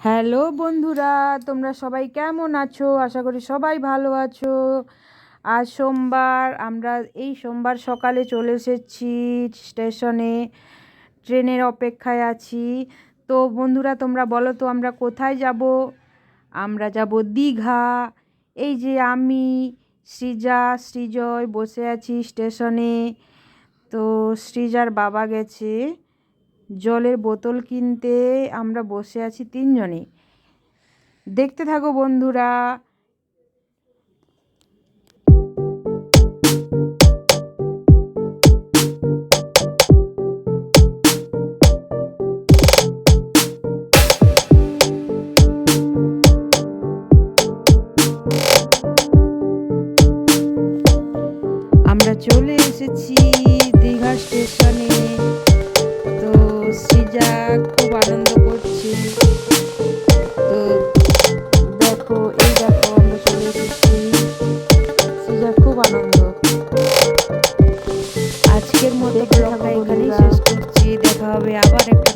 Hello বন্ধুরা, তোমরা সবাই কেমন আছো? আশা করি সবাই ভালো আছো। আজ সোমবার, আমরা এই সোমবার সকালে চলে এসেছি স্টেশনে, ট্রেনের অপেক্ষায় আছি। তো বন্ধুরা, তোমরা বলো তো, আমরা কোথায় যাব? আমরা যাব দীঘা। এই যে আমি, সৃজা, সৃজয় বসে আছি স্টেশনে। তো সৃজার বাবা গেছে। জলের বোতল কিনতে আমরা বসে আছি তিনজনে। দেখতে থাকো বন্ধুরা। আমরা চলে এসেছি দীঘা স্টেশনে। সৃজা খুব আনন্দ করছে। তো দেখো এই দেখো আমরা চলে এসেছি। সুজা খুব আনন্দ। আজকের মতো ব্লগটা এখানেই শেষ করছি। দেখা হবে আবার একটা